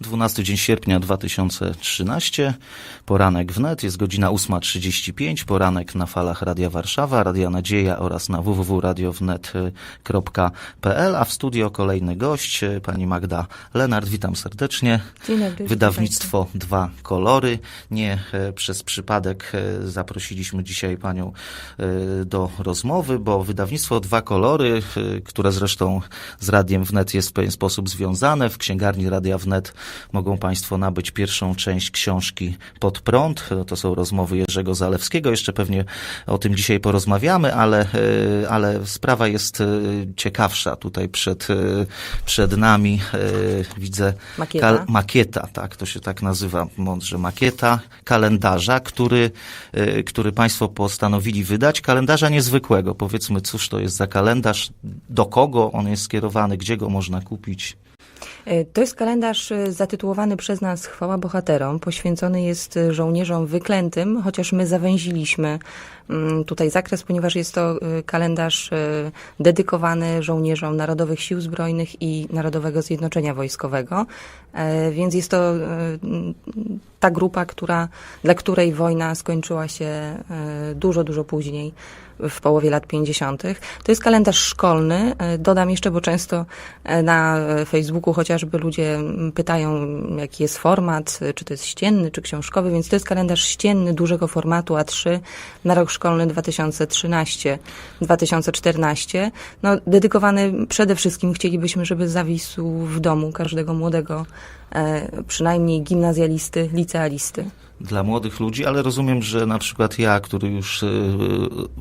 12 dzień sierpnia 2013, poranek wnet, jest godzina 8.35, poranek na falach Radia Warszawa, Radia Nadzieja oraz na www.radiownet.pl, a w studio kolejny gość, pani Magda Lenart, witam serdecznie. Dzień dobry. Wydawnictwo Dwa Kolory. Nie e, przez przypadek e, zaprosiliśmy dzisiaj panią e, do rozmowy, bo wydawnictwo Dwa Kolory, które zresztą z Radiem Wnet jest w pewien sposób związane, w księgarni Radia Wnet mogą państwo nabyć pierwszą część książki Pod prąd. To są rozmowy Jerzego Zalewskiego. Jeszcze pewnie o tym dzisiaj porozmawiamy, ale, e, ale sprawa jest e, ciekawsza. Tutaj przed, e, przed nami widzę Makieta. makieta, tak, to się tak nazywa mądrze, makieta kalendarza, który, który Państwo postanowili wydać, kalendarza niezwykłego. Powiedzmy, cóż to jest za kalendarz, do kogo on jest skierowany, gdzie go można kupić. E, To jest kalendarz e, zatytułowany przez nas Chwała Bohaterom. Poświęcony jest e, żołnierzom wyklętym, chociaż my zawęziliśmy mm, tutaj zakres, ponieważ jest to kalendarz dedykowany żołnierzom Narodowych Sił Zbrojnych i Narodowego Zjednoczenia Wojskowego. Więc jest to ta grupa, która, dla której wojna skończyła się dużo, dużo później w połowie lat 50. To jest kalendarz szkolny. Dodam jeszcze, bo często na Facebooku chociażby ludzie pytają, jaki jest format, czy to jest ścienny, czy książkowy, więc to jest kalendarz ścienny dużego formatu A3 na rok szkolny 2013-2014. No, dedykowany przede wszystkim chcielibyśmy, żeby zawisł w domu każdego młodego, e, przynajmniej gimnazjalisty, licealisty. Dla młodych ludzi, ale rozumiem, że na przykład ja, który już y,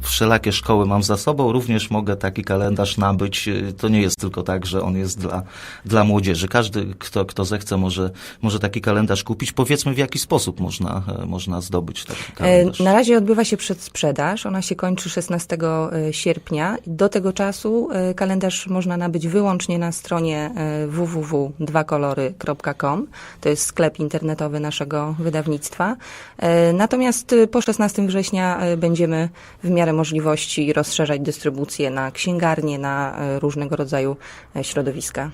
wszelakie szkoły mam za sobą, również mogę taki kalendarz nabyć. Y, To nie jest tylko tak, że on jest dla, dla młodzieży. Każdy, kto, kto zechce, może, może taki kalendarz kupić. Powiedzmy, w jaki sposób można, e, można zdobyć taki E, kalendarz. Na razie odbywa się przedsprzedaż. Ona się kończy 16 sierpnia. Do tego czasu e, kalendarz można nabyć wyłącznie na stronie e, www.dwakolory.com. To jest sklep internetowy naszego wydawnictwa. E, Natomiast e, po 16 września e, będziemy w miarę możliwości rozszerzać dystrybucję na księgarnie, na e, różnego rodzaju e, środowiska.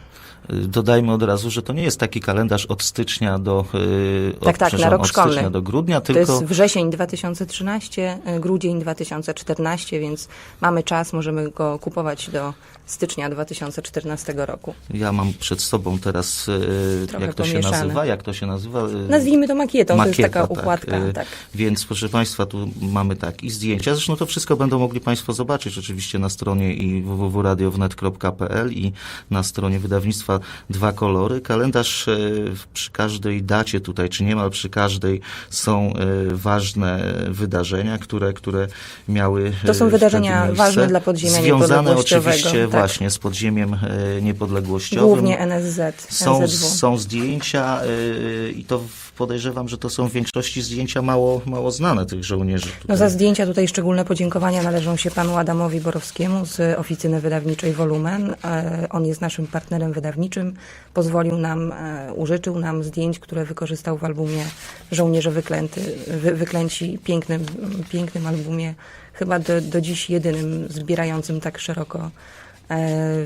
Y, Dodajmy od razu, że to nie jest taki kalendarz od stycznia do, y, od, Tak, tak, na rok od szkolny. stycznia do grudnia, To tylko jest wrzesień 2013, e, grudzień 2014, więc mamy czas, możemy go kupować do stycznia 2014 roku. ja mam przed sobą teraz, y, Trochę jak to się pomieszane. nazywa, jak to się nazywa? Y, Nazwijmy to makietą, to jest taka Tak. Y, Tak. Więc proszę Państwa, tu mamy tak i zdjęcia. Zresztą to wszystko będą mogli Państwo zobaczyć oczywiście na stronie i www.radiownet.pl i na stronie wydawnictwa Dwa Kolory. Kalendarz y, przy każdej dacie tutaj, czy niemal przy każdej są y, ważne wydarzenia, które, które miały To są wydarzenia ważne dla podziemia Związane oczywiście tak. właśnie z podziemiem niepodległościowym. Głównie NSZ, Są, NZW. są zdjęcia yy, i to podejrzewam, że to są w większości zdjęcia mało, mało znane tych żołnierzy. No Tutaj. za zdjęcia tutaj szczególne podziękowania należą się panu Adamowi Borowskiemu z oficyny wydawniczej Volumen. E, On jest naszym partnerem wydawniczym. Pozwolił nam, e, użyczył nam zdjęć, które wykorzystał w albumie Żołnierze Wyklęty, wy, Wyklęci, pięknym, pięknym albumie, chyba do, do dziś jedynym zbierającym tak szeroko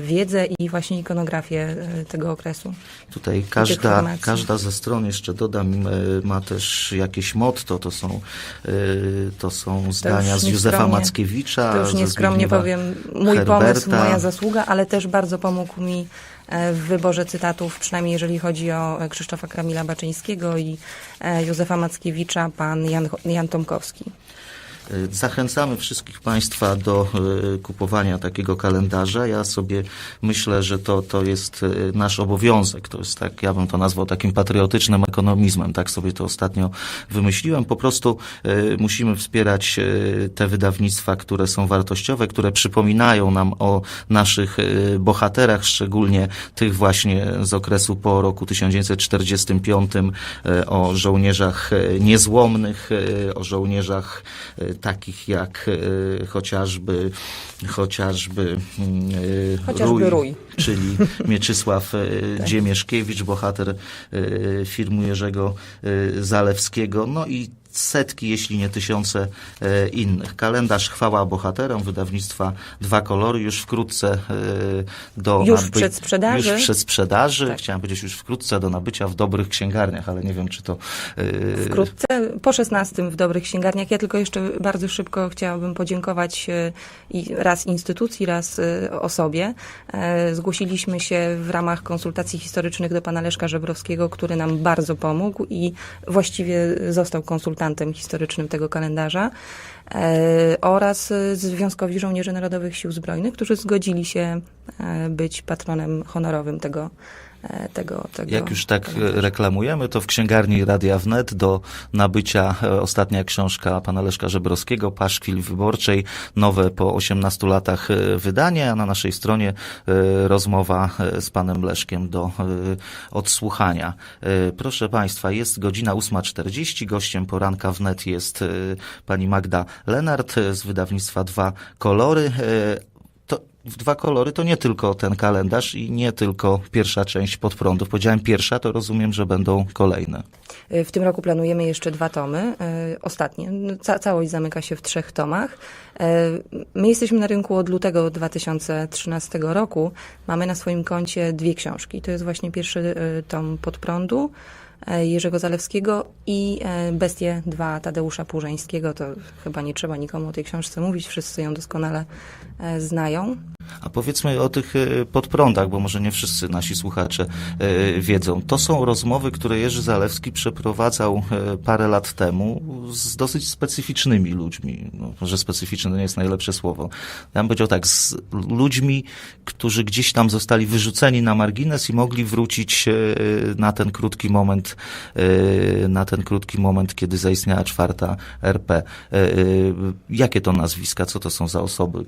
wiedzę i właśnie ikonografię e, tego okresu. Tutaj każda, każda ze stron, jeszcze dodam, yy, ma też jakieś motto, to są, to są zdania z Józefa Mackiewicza. To już nieskromnie powiem, mój Herberta. pomysł, moja zasługa, ale też bardzo pomógł mi e, w wyborze cytatów, przynajmniej jeżeli chodzi o e, Krzysztofa Kamila Baczyńskiego i e, Józefa Mackiewicza, pan Jan, Jan Tomkowski. Y, Zachęcamy wszystkich Państwa do y, kupowania takiego kalendarza. Ja sobie myślę, że to, to jest y, nasz obowiązek. To jest tak, ja bym to nazwał takim patriotycznym ekonomizmem. Tak sobie to ostatnio wymyśliłem. Po prostu musimy wspierać te wydawnictwa, które są wartościowe, które przypominają nam o naszych bohaterach, szczególnie tych właśnie z okresu po roku 1945, y, o żołnierzach niezłomnych, o żołnierzach takich jak y, chociażby chociażby mm, y, Chociażby Rój. czyli Mieczysław Dziemieszkiewicz, bohater y, filmu Jerzego Zalewskiego. No i setki, jeśli nie tysiące e, innych. Kalendarz Chwała Bohaterom, wydawnictwa Dwa Kolory, już wkrótce e, do Już w przedsprzedaży. Już w przedsprzedaży. Tak. Chciałem powiedzieć już wkrótce do nabycia w dobrych księgarniach, ale nie wiem, czy to... e, Wkrótce, po 16 w dobrych księgarniach. Ja tylko jeszcze bardzo szybko chciałabym podziękować i raz instytucji, raz osobie. Zgłosiliśmy się w ramach konsultacji historycznych do pana Leszka Żebrowskiego, który nam bardzo pomógł i właściwie został konsultantem historycznym tego kalendarza. E, oraz e, Związkowi Żołnierzy Narodowych Sił Zbrojnych, którzy zgodzili się e, być patronem honorowym tego, tego, tego Jak już tak reklamujemy, to w księgarni Radia Wnet do nabycia ostatnia książka pana Leszka Żebrowskiego, Paszkwil Wyborczej, nowe po 18 latach wydanie, a na naszej stronie rozmowa z panem Leszkiem do odsłuchania. Proszę państwa, jest godzina 8.40, gościem poranka wnet jest pani Magda Lenart e, z wydawnictwa Dwa Kolory. E, to dwa kolory to nie tylko ten kalendarz i nie tylko pierwsza część podprądów. Powiedziałem pierwsza, to rozumiem, że będą kolejne. W tym roku planujemy jeszcze dwa tomy, e, ostatnie. No, Ca całość zamyka się w trzech tomach. E, My jesteśmy na rynku od lutego 2013 roku. Mamy na swoim koncie dwie książki. To jest właśnie pierwszy e, tom Podprądu e, Jerzego Zalewskiego i e, Bestie 2 Tadeusza Płużeńskiego. To chyba nie trzeba nikomu o tej książce mówić, wszyscy ją doskonale e, znają. A powiedzmy o tych e, podprądach, bo może nie wszyscy nasi słuchacze e, wiedzą. To są rozmowy, które Jerzy Zalewski przeprowadzał e, parę lat temu z dosyć specyficznymi ludźmi. No, może specyficzne nie jest najlepsze słowo. Ja bym powiedział tak, z ludźmi, którzy gdzieś tam zostali wyrzuceni na margines i mogli wrócić na ten krótki moment, na ten krótki moment, kiedy zaistniała czwarta RP. Jakie to nazwiska, co to są za osoby,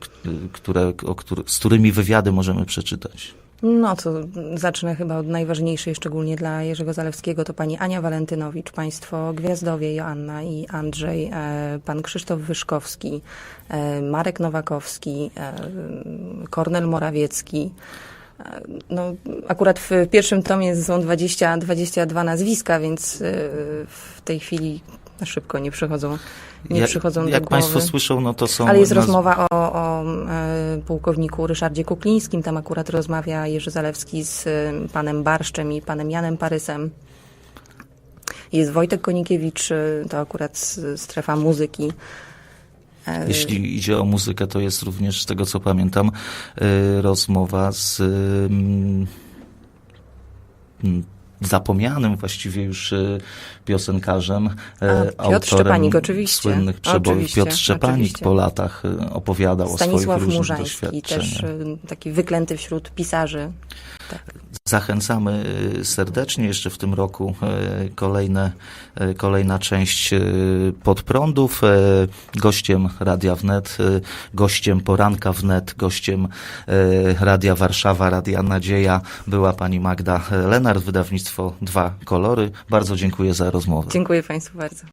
które, o który, z którymi wywiady możemy przeczytać? No to zacznę chyba od najważniejszej, szczególnie dla Jerzego Zalewskiego, to pani Ania Walentynowicz, państwo Gwiazdowie, Joanna i Andrzej, e, pan Krzysztof Wyszkowski, e, Marek Nowakowski, e, Kornel Morawiecki. No, akurat w pierwszym tomie są 20, 22 nazwiska, więc w tej chwili szybko nie przychodzą, nie jak przychodzą jak do Państwo głowy. słyszą, no to są... Ale jest naz- rozmowa o, o e, pułkowniku Ryszardzie Kuklińskim. Tam akurat rozmawia Jerzy Zalewski z e, panem Barszczem i panem Janem Parysem. Jest Wojtek Konikiewicz, e, to akurat strefa muzyki. Jeśli idzie o muzykę, to jest również, z tego co pamiętam, rozmowa z mm, zapomnianym właściwie już y, piosenkarzem, y, A, Piotr autorem Szczepanik, oczywiście. słynnych przebojów. Oczywiście, Piotr Szczepanik oczywiście. po latach y, opowiadał o swoich Stanisław różnych Murzański, też e, taki wyklęty wśród pisarzy. Tak. Zachęcamy y, serdecznie. Jeszcze w tym roku y, kolejne, y, kolejna część y, podprądów. Y, Gościem Radia Wnet, y, gościem Poranka Wnet, gościem y, Radia Warszawa, Radia Nadzieja była pani Magda Lenart, wydawnictwo Dwa Kolory. Bardzo dziękuję za rozmowę. Dziękuję Państwu bardzo.